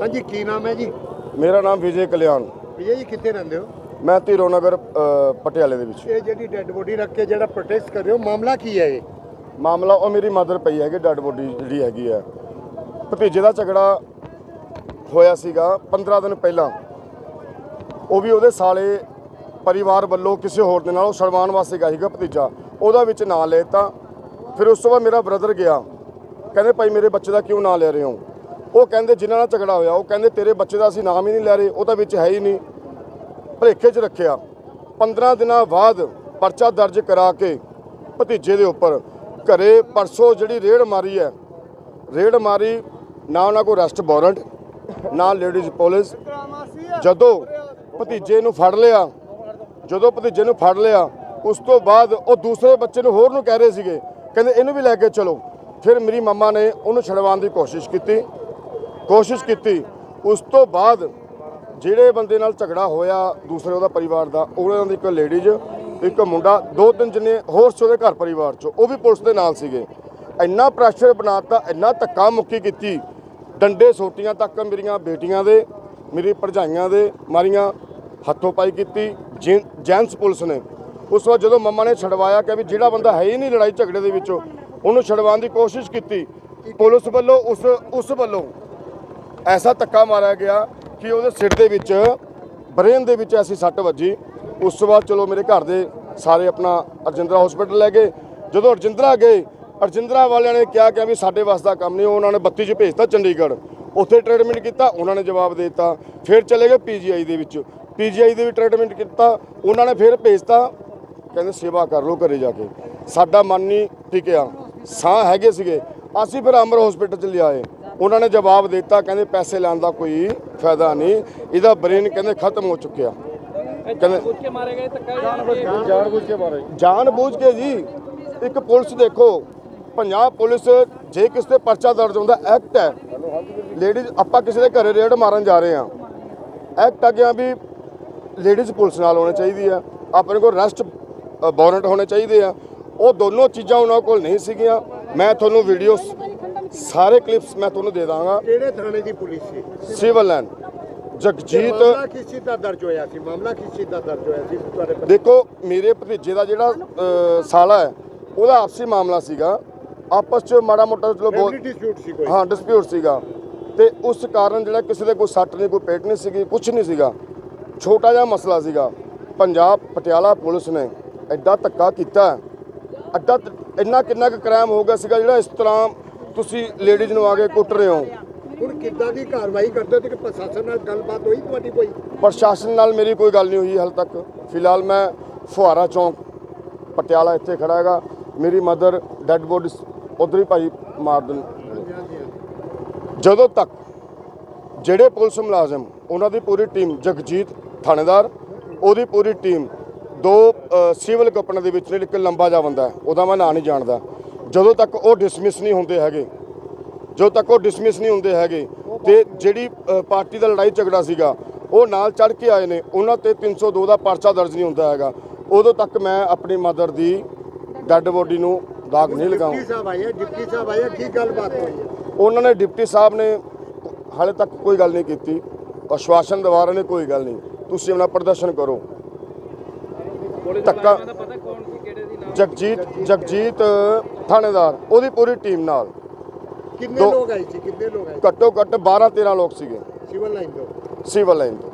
ਹਾਂਜੀ ਕੀ ਨਾਮ ਹੈ ਜੀ? ਮੇਰਾ ਨਾਮ ਵਿਜੇ ਕਲਿਆਣ। ਵਿਜੇ ਜੀ ਕਿੱਥੇ ਰਹਿੰਦੇ ਹੋ? ਮੈਂ ਧੀਰੋ ਨਗਰ ਅ, ਪਟਿਆਲੇ ਦੇ ਵਿੱਚ। ਇਹ ਜਿਹੜੀ ਡੈੱਡ ਬੋਡੀ ਰੱਖ ਕੇ ਜਿਹੜਾ ਪ੍ਰੋਟੈਸਟ ਕਰ ਰਹੇ ਹੋ ਮਾਮਲਾ ਕੀ ਹੈ ਇਹ? ਮਾਮਲਾ ਉਹ ਮੇਰੀ ਮਦਰ ਪਈ ਹੈਗੀ ਡੈਡ ਬੋਡੀ ਜਿਹੜੀ ਹੈਗੀ ਹੈ। ਭਤੀਜੇ ਦਾ ਝਗੜਾ ਹੋਇਆ ਸੀਗਾ 15 ਦਿਨ ਪਹਿਲਾਂ। ਉਹ ਵੀ ਉਹਦੇ ਸਾਲੇ ਪਰਿਵਾਰ ਵੱਲੋਂ ਕਿਸੇ ਹੋਰ ਦੇ ਨਾਲ ਉਹ ਛੜਵਾਉਣ ਵਾਸਤੇ ਗਿਆ ਸੀਗਾ ਭਤੀਜਾ। ਉਹਦਾ ਵਿੱਚ ਨਾਂ ਲੈਤਾ ਫਿਰ ਉਸ ਤੋਂ ਬਾਅਦ ਮੇਰਾ ਬ੍ਰਦਰ ਗਿਆ। ਕਹਿੰਦੇ ਭਾਈ ਮੇਰੇ ਬੱਚੇ ਦਾ ਕਿਉਂ ਨਾਂ ਲੈ ਰਹੇ ਹੋ? ਉਹ ਕਹਿੰਦੇ ਜਿਨ੍ਹਾਂ ਨਾਲ ਝਗੜਾ ਹੋਇਆ, ਉਹ ਕਹਿੰਦੇ ਤੇਰੇ ਬੱਚੇ ਦਾ ਅਸੀਂ ਨਾਮ ਹੀ ਨਹੀਂ ਲੈ ਰਹੇ, ਉਹ ਤਾਂ ਵਿੱਚ ਹੈ ਹੀ ਨਹੀਂ। ਭਲੇਖੇ 'ਚ ਰੱਖਿਆ। 15 ਦਿਨਾਂ ਬਾਅਦ ਪਰਚਾ ਦਰਜ ਕਰਾ ਕੇ ਭਤੀਜੇ ਦੇ ਉੱਪਰ ਘਰੇ ਪਰਸੋਂ ਜਿਹੜੀ ਰੇਡ ਮਾਰੀ ਹੈ, ਰੇਡ ਮਾਰੀ, ਨਾ ਉਹਨਾਂ ਕੋਲ ਰੈਸਟ ਵਾਰੰਟ ਨਾ ਲੇਡੀਜ਼ ਪੁਲਿਸ ਜਦੋਂ ਭਤੀਜੇ ਨੂੰ ਫੜ ਲਿਆ, ਜਦੋਂ ਭਤੀਜੇ ਨੂੰ ਫੜ ਲਿਆ, ਉਸ ਤੋਂ ਬਾਅਦ ਉਹ ਦੂਸਰੇ ਬੱਚੇ ਨੂੰ ਹੋਰ ਨੂੰ ਕਹਿ ਰਹੇ ਸੀਗੇ, ਕਹਿੰਦੇ ਇਹਨੂੰ ਵੀ ਲੈ ਕੇ ਚਲੋ। ਫਿਰ ਮੇਰੀ ਮੰਮਾ ਨੇ ਉਹਨੂੰ ਛਡਵਾਉਣ ਦੀ ਕੋਸ਼ਿਸ਼ ਕੀਤੀ। ਕੋਸ਼ਿਸ਼ ਕੀਤੀ। ਉਸ ਤੋਂ ਬਾਅਦ ਜਿਹੜੇ ਬੰਦੇ ਨਾਲ ਝਗੜਾ ਹੋਇਆ, ਦੂਸਰੇ ਉਹਦਾ ਪਰਿਵਾਰ ਦਾ ਉਹਨਾਂ ਦੀ ਇੱਕ ਲੇਡੀਜ਼ ਇੱਕ ਮੁੰਡਾ, ਦੋ ਤਿੰਨ ਜਣੇ ਹੋਰ ਸੀ ਉਹਦੇ ਘਰ ਪਰਿਵਾਰ ਚੋਂ, ਉਹ ਵੀ ਪੁਲਿਸ ਦੇ ਨਾਲ ਸੀਗੇ। ਇੰਨਾ ਪ੍ਰੈਸ਼ਰ ਬਣਾਤਾ, ਇੰਨਾ ਧੱਕਾ ਮੁੱਕੀ ਕੀਤੀ। ਡੰਡੇ ਸੋਟੀਆਂ ਤੱਕ ਮੇਰੀਆਂ ਬੇਟੀਆਂ ਦੇ, ਮੇਰੀ ਭਰਜਾਈਆਂ ਦੇ, ਮਾਰੀਆਂ ਹੱਥੋਂ ਪਾਈ ਕੀਤੀ ਜੈਂ- ਜੈਂਟਸ ਪੁਲਿਸ ਨੇ। ਉਸ ਤੋਂ ਬਾਅਦ ਜਦੋਂ ਮੰਮਾ ਨੇ ਛਡਵਾਇਆ ਕਿ ਵੀ ਜਿਹੜਾ ਬੰਦਾ ਹੈ ਹੀ ਨਹੀਂ ਲੜਾਈ ਝਗੜੇ ਦੇ ਵਿੱਚੋਂ, ਉਹਨੂੰ ਛਡਵਾਉਣ ਦੀ ਕੋਸ਼ਿਸ਼ ਕੀਤੀ। ਪੁਲਿਸ ਵੱਲੋਂ ਉਸ ਉਸ ਵੱਲੋਂ ਐਸਾ ਧੱਕਾ ਮਾਰਿਆ ਗਿਆ ਕਿ ਉਹਦੇ ਸਿਰ ਦੇ ਵਿੱਚ, ਬ੍ਰੇਨ ਦੇ ਵਿੱਚ ਐਸੀ ਸੱਟ ਵੱਜੀ। ਉਸ ਤੋਂ ਬਾਅਦ ਚਲੋ ਮੇਰੇ ਘਰ ਦੇ ਸਾਰੇ ਆਪਣਾ ਅਰਜਿੰਦਰਾ ਹਸਪੀਟਲ ਲੈ ਗਏ। ਜਦੋਂ ਅਰਜਿੰਦਰਾ ਗਏ, ਅਰਜਿੰਦਰਾ ਵਾਲਿਆਂ ਨੇ ਕਿਹਾ ਕਿ ਵੀ ਸਾਡੇ ਵੱਸ ਕੰਮ ਨਹੀਂ, ਉਹਨਾਂ ਨੇ 32 ਚ ਭੇਜਤਾ ਚੰਡੀਗੜ੍ਹ। ਉੱਥੇ ਟ੍ਰੀਟਮੈਂਟ ਕੀਤਾ, ਉਹਨਾਂ ਨੇ ਜਵਾਬ ਦੇ ਦਿੱਤਾ। ਫਿਰ ਚਲੇ ਗਏ ਪੀਜੀਆਈ ਦੇ ਵਿੱਚ। ਪੀਜੀਆਈ ਦੇ ਵੀ ਟ੍ਰੀਟਮੈਂਟ ਕੀਤਾ, ਉਹਨਾਂ ਨੇ ਫਿਰ ਭੇਜਤਾ। ਕਹਿੰਦੇ ਸੇਵਾ ਕਰ ਲਓ ਘਰੇ ਜਾ ਕੇ। ਸਾਡਾ ਮਨ ਨਹੀਂ ਟਿਕਿਆ। ਸਾਹ ਹੈਗੇ ਸੀਗੇ। ਅਸੀਂ ਫਿਰ ਅਮਰ ਹਸਪੀਟਲ ਚ ਲਿਆਏ। ਉਹਨਾਂ ਨੇ ਜਵਾਬ ਦਿੱਤਾ, ਕਹਿੰਦੇ ਪੈਸੇ ਲੈਣ ਦਾ ਕੋਈ ਫਾਇਦਾ ਨਹੀਂ। ਇਹਦਾ ਬ੍ਰੇਨ ਕਹਿੰਦੇ ਖਤਮ ਹੋ ਚੁੱਕਿਆ। ਕਹਿੰਦੇ ਪੁੱਛ ਕੇ ਮਾਰੇ ਗਏ ਧੱਕਾ ਜਾਣ ਬੁੱਝ ਕੇ ਮਾਰੇ ਜਾਣ ਬੁੱਝ ਕੇ ਜੀ, ਇੱਕ ਪੁਲਿਸ ਦੇਖੋ ਪੰਜਾਬ ਪੁਲਿਸ, ਜੇ ਕਿਸੇ ਤੇ ਪਰਚਾ ਦਰਜ ਹੁੰਦਾ ਐਕਟ ਹੈ। ਲੇਡੀਜ਼ ਆਪਾਂ ਕਿਸੇ ਦੇ ਘਰੇ ਰੇਡ ਮਾਰਨ ਜਾ ਰਹੇ ਹਾਂ। ਐਕਟ ਆ ਗਿਆ ਵੀ ਲੇਡੀਜ਼ ਪੁਲਿਸ ਨਾਲ ਹੋਣੀ ਚਾਹੀਦੀ ਆ ਆਪਣੇ ਕੋਲ ਰੈਸਟ ਵਾਰੰਟ ਹੋਣੇ ਚਾਹੀਦੇ ਆ। ਉਹ ਦੋਨੋਂ ਚੀਜ਼ਾਂ ਉਹਨਾਂ ਕੋਲ ਨਹੀਂ ਸੀਗੀਆਂ। ਮੈਂ ਤੁਹਾਨੂੰ ਵੀਡੀਓ ਸਾਰੇ ਕਲਿੱਪਸ ਮੈਂ ਤੁਹਾਨੂੰ ਦੇ ਦਾਂਗਾ। ਕਿਹੜੇ ਥਾਣੇ ਦੀ ਪੁਲਿਸ ਸੀ? ਸਿਵਲ ਲਾਈਨ ਜਗਜੀਤ ਮਾਮਲਾ ਕਿਸ ਚੀਜ਼ ਦਾ ਦਰਜ ਹੋਇਆ ਸੀ? ਮਾਮਲਾ ਕਿਸ ਚੀਜ਼ ਦਾ ਦਰਜ ਹੋਇਆ ਸੀ? ਤੁਹਾਡੇ ਪਤੀ- ਦੇਖੋ ਮੇਰੇ ਭਤੀਜੇ ਦਾ ਜਿਹੜਾ ਅ, ਸਾਲਾ ਹੈ ਉਹਦਾ ਆਪਸੀ ਮਾਮਲਾ ਸੀਗਾ। ਆਪਸ ਚ ਮਾੜਾ ਮੋਟਾ ਚਲੋ ਬਹੁਤ dispute ਸੀ ਕੋਈ? ਹਾਂ ਡਿਸਪਿਊਟ ਸੀਗਾ। ਤੇ ਉਸ ਕਾਰਨ ਜਿਹੜਾ ਕਿਸੇ ਦੇ ਕੋਈ ਸੱਟ ਨਹੀਂ ਕੋਈ ਪੇਟ ਨਹੀਂ ਸੀਗੀ ਕੁਝ ਨਹੀਂ ਸੀਗਾ। ਛੋਟਾ ਜਿਹਾ ਮਸਲਾ ਸੀਗਾ। ਪੰਜਾਬ ਪਟਿਆਲਾ ਪੁਲਿਸ ਨੇ ਐਡਾ ਧੱਕਾ ਕੀਤਾ। ਐਡਾ ਇੰਨਾ ਕਿੰਨਾ ਕੁ ਕ੍ਰਾਈਮ ਹੋ ਗਿਆ ਸੀਗਾ ਜਿਹੜਾ ਇਸ ਤਰ੍ਹਾਂ ਤੁਸੀਂ ਲੇਡੀਜ਼ ਨੂੰ ਆ ਕੇ ਕੁੱਟ ਰਹੇ ਹੋ। ਹੁਣ ਕਿੱਦਾਂ ਦੀ ਕਾਰਵਾਈ ਕਰਦੇ ਹੋ ਤੇ ਪ੍ਰਸ਼ਾਸਨ ਨਾਲ ਗੱਲਬਾਤ ਹੋਈ ਤੁਹਾਡੀ ਕੋਈ? ਪ੍ਰਸ਼ਾਸਨ ਨਾਲ ਮੇਰੀ ਕੋਈ ਗੱਲ ਨਹੀਂ ਹੋਈ ਹਾਲ ਤੱਕ। ਫਿਲਹਾਲ ਮੈਂ ਫੁਹਾਰਾ ਚੌਂਕ ਪਟਿਆਲਾ ਇੱਥੇ ਖੜਾ ਹੈਗਾ। ਮੇਰੀ ਮਦਰ ਡੈੱਡ ਬੋਡੀ ਉਧਰ ਹੀ ਭਾਈ ਮਾਰ ਦੇਣ ਜਦੋਂ ਤੱਕ ਜਿਹੜੇ ਪੁਲਿਸ ਮੁਲਾਜ਼ਮ ਉਹਨਾਂ ਦੀ ਪੂਰੀ ਟੀਮ ਜਗਜੀਤ ਥਾਣੇਦਾਰ ਉਹਦੀ ਪੂਰੀ ਟੀਮ ਦੋ ਸਿਵਲ ਕੱਪੜਿਆਂ ਦੇ ਵਿੱਚ ਇੱਕ ਲੰਬਾ ਜਿਹਾ ਬੰਦਾ ਉਹਦਾ ਮੈਂ ਨਾਂ ਨਹੀਂ ਜਾਣਦਾ। ਜਦੋਂ ਤੱਕ ਉਹ ਡਿਸਮਿਸ ਨਹੀਂ ਹੁੰਦੇ ਹੈਗੇ ਜਦੋਂ ਤੱਕ ਉਹ ਡਿਸਮਿਸ ਨਹੀਂ ਹੁੰਦੇ ਹੈਗੇ ਤੇ ਜਿਹੜੀ ਪਾਰਟੀ ਦਾ ਲੜਾਈ ਝਗੜਾ ਸੀਗਾ ਉਹ ਨਾਲ ਚੜ ਕੇ ਆਏ ਨੇ ਉਹਨਾਂ ਤੇ 302 ਦਾ ਪਰਚਾ ਦਰਜ ਨਹੀਂ ਹੁੰਦਾ ਹੈਗਾ। ਉਦੋਂ ਤੱਕ ਮੈਂ ਆਪਣੀ ਮਦਰ ਦੀ ਡੈੱਡ ਬੋਡੀ ਨੂੰ ਦਾਗ ਨਹੀਂ ਲਗਾਉਂ ਡਿਪਟੀ ਸਾਹਿਬ ਆਏ ਡਿਪਟੀ ਸਾਹਿਬ ਆਏ ਕੀ ਗੱਲਬਾਤ ਹੋਈ ਹੈ ਉਹਨਾਂ ਨੇ ਡਿਪਟੀ ਸਾਹਿਬ ਨੇ ਹਾਲੇ ਤੱਕ ਕੋਈ ਗੱਲ ਨਹੀਂ ਕੀਤੀ। ਆਸ਼ਵਾਸਨ ਦਵਾ ਰਹੇ ਨੇ ਕੋਈ ਗੱਲ ਨਹੀਂ। ਤੁਸੀਂ ਆਪਣਾ ਪ੍ਰਦਰਸ਼ਨ ਕਰੋ। ਨਾਮ? ਜਗਜੀਤ ਜਗਜੀਤ ਥਾਣੇਦਾਰ ਉਹਦੀ ਪੂਰੀ ਟੀਮ ਨਾਲ। ਕਿੰਨੇ ਦੋ- ਲੋਕ ਆਏ ਸੀ? ਕਿੰਨੇ ਲੋਕ ਆਏ ਘੱਟੋ ਘੱਟ 12 13 ਲੋਕ ਸੀਗੇ। ਸਿਵਲ ਲਾਈਨ ਤੋਂ? ਸਿਵਲ ਲਾਈਨ ਤੋਂ।